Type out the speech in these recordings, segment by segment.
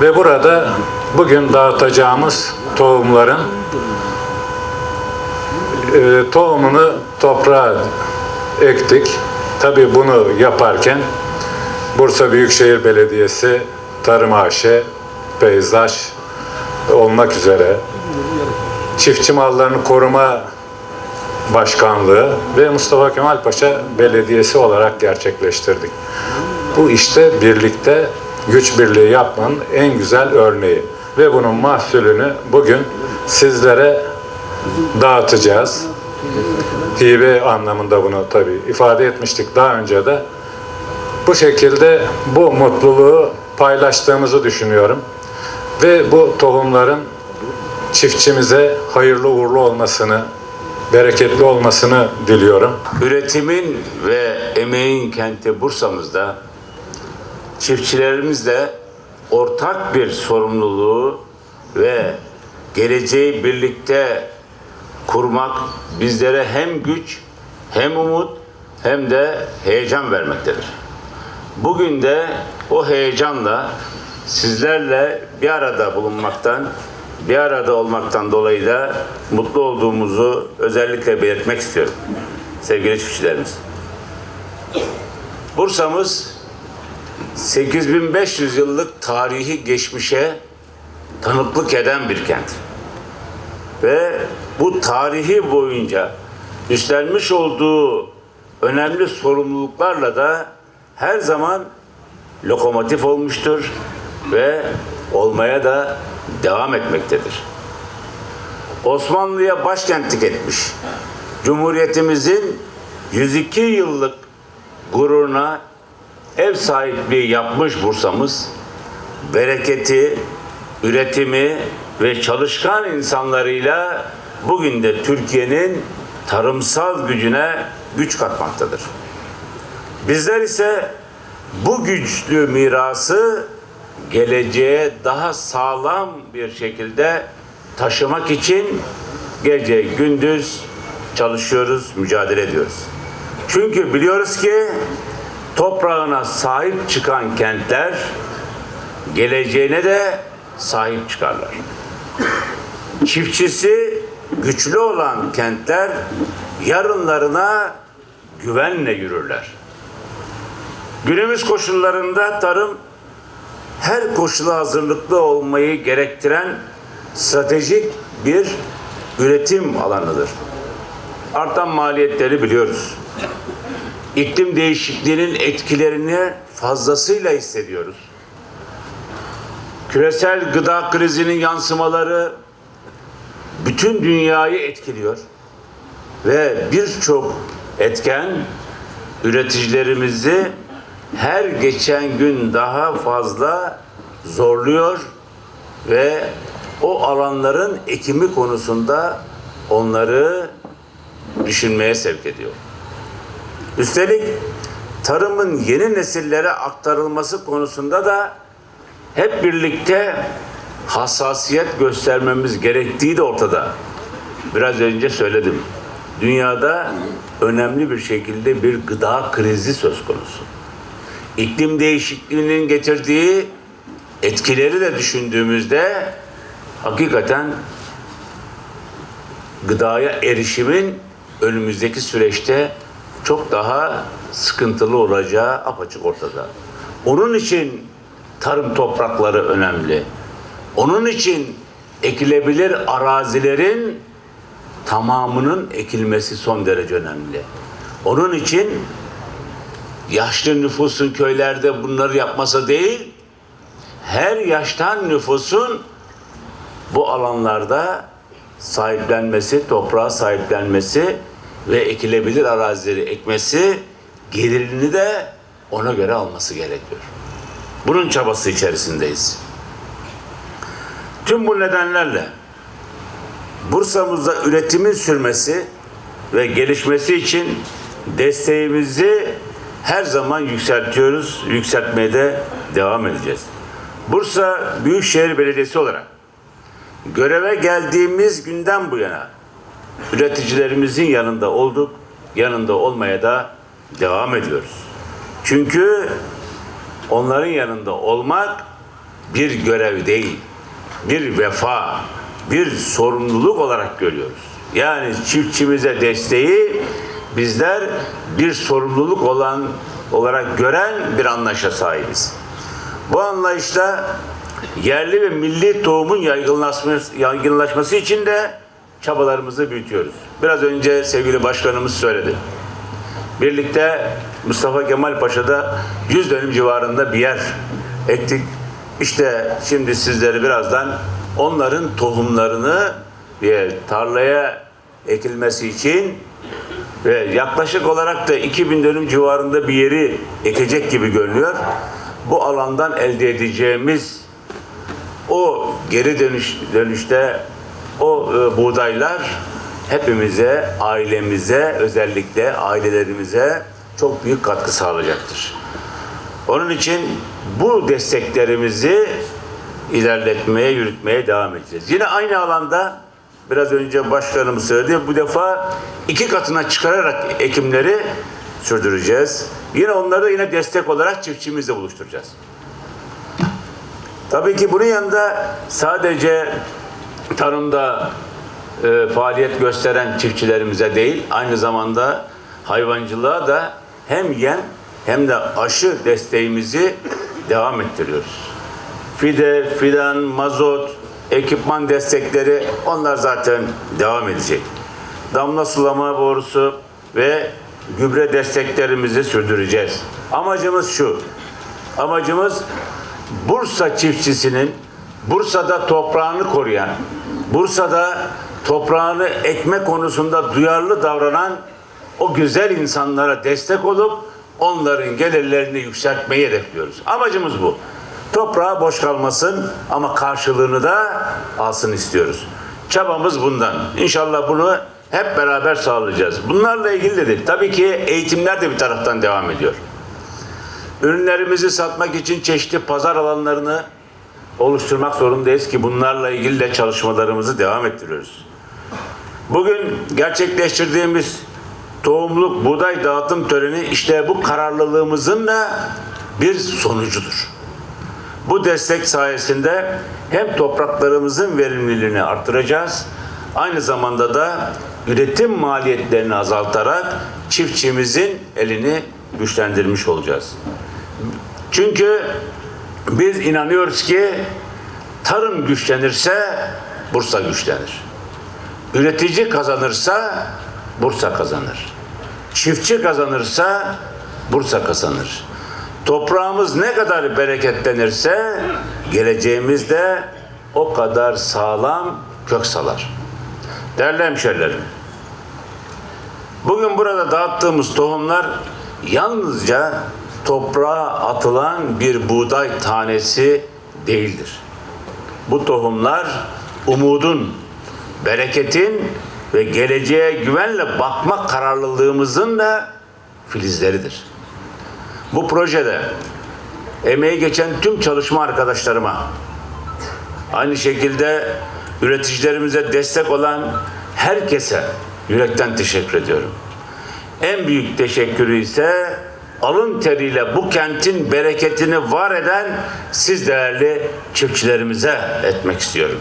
Ve burada bugün dağıtacağımız tohumların e, tohumunu toprağa ektik. Tabii bunu yaparken Bursa Büyükşehir Belediyesi, Tarım AŞ, Peyzaj olmak üzere Çiftçi Mallarını Koruma Başkanlığı ve Mustafa Kemal Paşa Belediyesi olarak gerçekleştirdik. Bu işte birlikte güç birliği yapmanın en güzel örneği. Ve bunun mahsulünü bugün sizlere dağıtacağız. Hibe anlamında bunu tabii ifade etmiştik daha önce de. Bu şekilde bu mutluluğu paylaştığımızı düşünüyorum. Ve bu tohumların çiftçimize hayırlı uğurlu olmasını, bereketli olmasını diliyorum. Üretimin ve emeğin kenti Bursa'mızda çiftçilerimizle ortak bir sorumluluğu ve geleceği birlikte kurmak bizlere hem güç hem umut hem de heyecan vermektedir. Bugün de o heyecanla sizlerle bir arada bulunmaktan, bir arada olmaktan dolayı da mutlu olduğumuzu özellikle belirtmek istiyorum sevgili çiftçilerimiz. Bursa'mız 8500 yıllık tarihi geçmişe tanıklık eden bir kent. Ve bu tarihi boyunca üstlenmiş olduğu önemli sorumluluklarla da her zaman lokomotif olmuştur ve olmaya da devam etmektedir. Osmanlı'ya başkentlik etmiş. Cumhuriyetimizin 102 yıllık gururuna ev sahipliği yapmış Bursa'mız, bereketi, üretimi ve çalışkan insanlarıyla bugün de Türkiye'nin tarımsal gücüne güç katmaktadır. Bizler ise bu güçlü mirası geleceğe daha sağlam bir şekilde taşımak için gece gündüz çalışıyoruz, mücadele ediyoruz. Çünkü biliyoruz ki toprağına sahip çıkan kentler geleceğine de sahip çıkarlar. Çiftçisi güçlü olan kentler yarınlarına güvenle yürürler. Günümüz koşullarında tarım her koşula hazırlıklı olmayı gerektiren stratejik bir üretim alanıdır. Artan maliyetleri biliyoruz. İklim değişikliğinin etkilerini fazlasıyla hissediyoruz. Küresel gıda krizinin yansımaları bütün dünyayı etkiliyor ve birçok etken üreticilerimizi her geçen gün daha fazla zorluyor ve o alanların ekimi konusunda onları düşünmeye sevk ediyor. Üstelik tarımın yeni nesillere aktarılması konusunda da hep birlikte hassasiyet göstermemiz gerektiği de ortada. Biraz önce söyledim. Dünyada önemli bir şekilde bir gıda krizi söz konusu. İklim değişikliğinin getirdiği etkileri de düşündüğümüzde hakikaten gıdaya erişimin önümüzdeki süreçte çok daha sıkıntılı olacağı apaçık ortada. Onun için tarım toprakları önemli. Onun için ekilebilir arazilerin tamamının ekilmesi son derece önemli. Onun için yaşlı nüfusun köylerde bunları yapmasa değil, her yaştan nüfusun bu alanlarda sahiplenmesi, toprağa sahiplenmesi ve ekilebilir arazileri ekmesi, gelirini de ona göre alması gerekiyor. Bunun çabası içerisindeyiz. Tüm bu nedenlerle Bursa'mızda üretimin sürmesi ve gelişmesi için desteğimizi her zaman yükseltiyoruz, yükseltmeye de devam edeceğiz. Bursa Büyükşehir Belediyesi olarak göreve geldiğimiz günden bu yana üreticilerimizin yanında olduk, yanında olmaya da devam ediyoruz. Çünkü onların yanında olmak bir görev değil, bir vefa, bir sorumluluk olarak görüyoruz. Yani çiftçimize desteği bizler bir sorumluluk olan olarak gören bir anlayışa sahibiz. Bu anlayışla yerli ve milli tohumun yaygınlaşması, yaygınlaşması için de çabalarımızı büyütüyoruz. Biraz önce sevgili başkanımız söyledi. Birlikte Mustafa Kemal Paşa'da 100 dönüm civarında bir yer ektik. İşte şimdi sizleri birazdan onların tohumlarını bir tarlaya ekilmesi için ve yaklaşık olarak da 2000 dönüm civarında bir yeri ekecek gibi görünüyor. Bu alandan elde edeceğimiz o geri dönüş dönüşte o e, buğdaylar hepimize, ailemize, özellikle ailelerimize çok büyük katkı sağlayacaktır. Onun için bu desteklerimizi ilerletmeye, yürütmeye devam edeceğiz. Yine aynı alanda biraz önce başkanım söyledi. Bu defa iki katına çıkararak ekimleri sürdüreceğiz. Yine onları da yine destek olarak çiftçimizle buluşturacağız. Tabii ki bunun yanında sadece tarımda e, faaliyet gösteren çiftçilerimize değil, aynı zamanda hayvancılığa da hem yem hem de aşı desteğimizi devam ettiriyoruz. Fide, fidan, mazot, ekipman destekleri onlar zaten devam edecek. Damla sulama borusu ve gübre desteklerimizi sürdüreceğiz. Amacımız şu. Amacımız Bursa çiftçisinin Bursa'da toprağını koruyan, Bursa'da toprağını ekme konusunda duyarlı davranan o güzel insanlara destek olup onların gelirlerini yükseltmeyi hedefliyoruz. Amacımız bu. Toprağı boş kalmasın ama karşılığını da alsın istiyoruz. Çabamız bundan. İnşallah bunu hep beraber sağlayacağız. Bunlarla ilgili de tabii ki eğitimler de bir taraftan devam ediyor. Ürünlerimizi satmak için çeşitli pazar alanlarını oluşturmak zorundayız ki bunlarla ilgili de çalışmalarımızı devam ettiriyoruz. Bugün gerçekleştirdiğimiz tohumluk buğday dağıtım töreni işte bu kararlılığımızın da bir sonucudur. Bu destek sayesinde hem topraklarımızın verimliliğini artıracağız, aynı zamanda da üretim maliyetlerini azaltarak çiftçimizin elini güçlendirmiş olacağız. Çünkü biz inanıyoruz ki tarım güçlenirse Bursa güçlenir. Üretici kazanırsa Bursa kazanır. Çiftçi kazanırsa Bursa kazanır. Toprağımız ne kadar bereketlenirse geleceğimiz de o kadar sağlam kök salar. Değerli hemşerilerim, bugün burada dağıttığımız tohumlar yalnızca toprağa atılan bir buğday tanesi değildir. Bu tohumlar umudun, bereketin ve geleceğe güvenle bakma kararlılığımızın da filizleridir. Bu projede emeği geçen tüm çalışma arkadaşlarıma, aynı şekilde üreticilerimize destek olan herkese yürekten teşekkür ediyorum. En büyük teşekkürü ise alın teriyle bu kentin bereketini var eden siz değerli çiftçilerimize etmek istiyorum.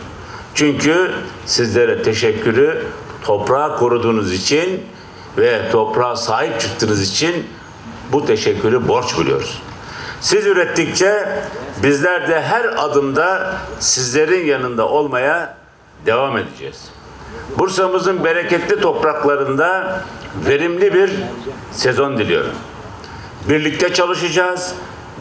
Çünkü sizlere teşekkürü toprağı koruduğunuz için ve toprağa sahip çıktığınız için bu teşekkürü borç biliyoruz. Siz ürettikçe bizler de her adımda sizlerin yanında olmaya devam edeceğiz. Bursa'mızın bereketli topraklarında verimli bir sezon diliyorum. Birlikte çalışacağız,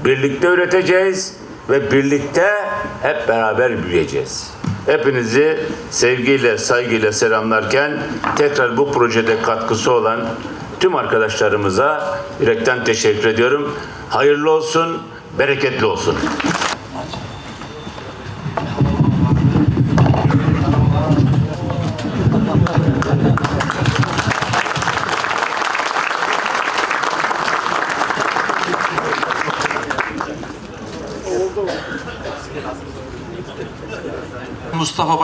birlikte üreteceğiz ve birlikte hep beraber büyüyeceğiz. Hepinizi sevgiyle, saygıyla selamlarken tekrar bu projede katkısı olan tüm arkadaşlarımıza yürekten teşekkür ediyorum. Hayırlı olsun, bereketli olsun.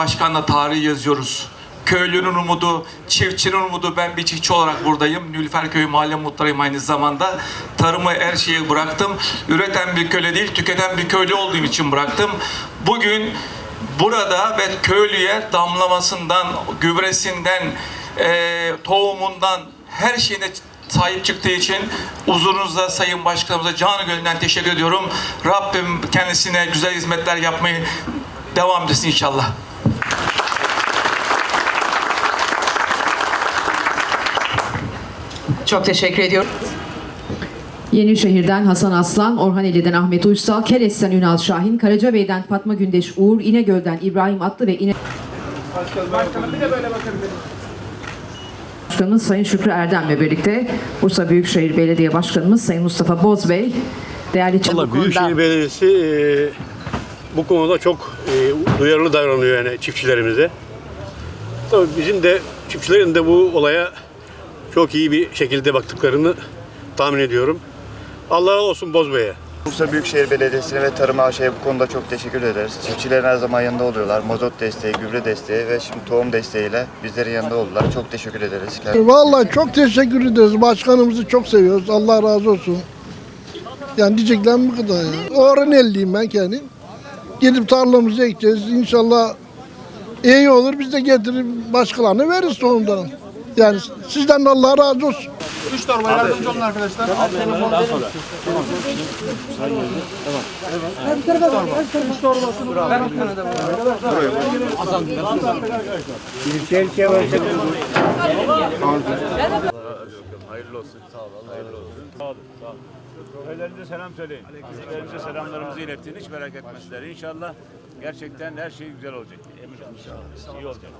Başkan'la tarihi yazıyoruz. köylünün umudu, çiftçinin umudu. Ben bir çiftçi olarak buradayım. Nülfer Köyü mahalle muhtarıyım aynı zamanda. Tarımı her şeyi bıraktım. Üreten bir köle değil, tüketen bir köylü olduğum için bıraktım. Bugün burada ve köylüye damlamasından, gübresinden, eee, tohumundan, her şeyine sahip çıktığı için huzurunuzda Sayın Başkanımıza canı gönülden teşekkür ediyorum. Rabbim kendisine güzel hizmetler yapmayı devam etsin inşallah. Çok teşekkür ediyorum. Yenişehir'den Hasan Aslan, Orhaneli'den Ahmet Uysal, Keres'ten Ünal Şahin, Karacabey'den Fatma Gündeş Uğur, İnegöl'den İbrahim Atlı ve İne... Başkanımız Sayın Şükrü Erdem'le birlikte Bursa Büyükşehir Belediye Başkanımız Sayın Mustafa Bozbey, değerli Valla Büyükşehir Belediyesi e, bu konuda çok e, duyarlı davranıyor yani çiftçilerimize. Tabii bizim de çiftçilerin de bu olaya çok iyi bir şekilde baktıklarını tahmin ediyorum. Allah razı olsun Bozbey'e. Bursa Büyükşehir Belediyesi'ne ve Tarım AŞ'ye bu konuda çok teşekkür ederiz. Çiftçilerin her zaman yanında oluyorlar. Mazot desteği, gübre desteği ve şimdi tohum desteğiyle bizlerin yanında oldular. Çok teşekkür ederiz. Vallahi çok teşekkür ederiz. Başkanımızı çok seviyoruz. Allah razı olsun. Yani diyeceklerim bu kadar ya. Öğrenelliyim ben kendim. Gidip tarlamızı ekeceğiz. İnşallah iyi olur. Biz de getirip başkalarına veririz sonunda. Yani sizden de Allah razı olsun. Hayırlı olsun. Sağ ol. Hayırlı olsun. Sağ olun. Sağ olun. Köylerinize selam söyleyin. Köylerinize selamlarımızı ilettin. Hiç merak etmesinler. İnşallah gerçekten her şey güzel olacak. İnşallah. İyi olacak.